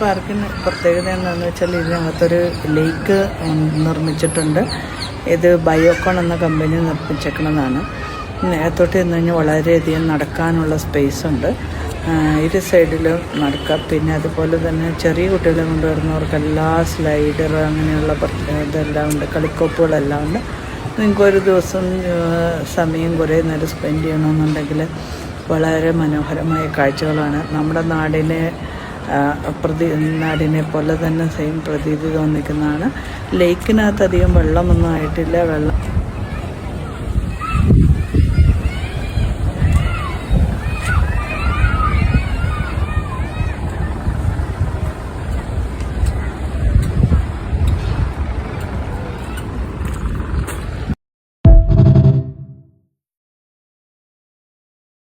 പാർക്കിന് പ്രത്യേകത എന്താണെന്ന് വെച്ചാൽ ഇതിനകത്തൊരു ലേക്ക് നിർമ്മിച്ചിട്ടുണ്ട്. ഇത് ബയോകോൺ എന്ന കമ്പനി നിർമ്മിച്ചേക്കുന്നതാണ്. നേരത്തോട്ട് ചെന്ന് കഴിഞ്ഞാൽ വളരെയധികം നടക്കാനുള്ള സ്പേസ് ഉണ്ട്. ഇരു സൈഡിലും നടക്കാം. പിന്നെ അതുപോലെ തന്നെ ചെറിയ കുട്ടികളെ കൊണ്ടുവരുന്നവർക്ക് എല്ലാ സ്ലൈഡർ അങ്ങനെയുള്ള ഇതെല്ലാം ഉണ്ട്. കളിക്കോപ്പുകളെല്ലാം ഉണ്ട്. നിങ്ങൾക്കൊരു ദിവസം സമയം കുറേ നേരം സ്പെൻഡ് ചെയ്യണമെന്നുണ്ടെങ്കിൽ വളരെ മനോഹരമായ കാഴ്ചകളാണ്. നമ്മുടെ നാടിനെ പ്രതി നാടിനെ പോലെ തന്നെ സെയിം പ്രതീതി തോന്നിക്കുന്നതാണ് ലേക്കിനകത്ത് അധികം വെള്ളമൊന്നും ആയിട്ടില്ല. വെള്ളം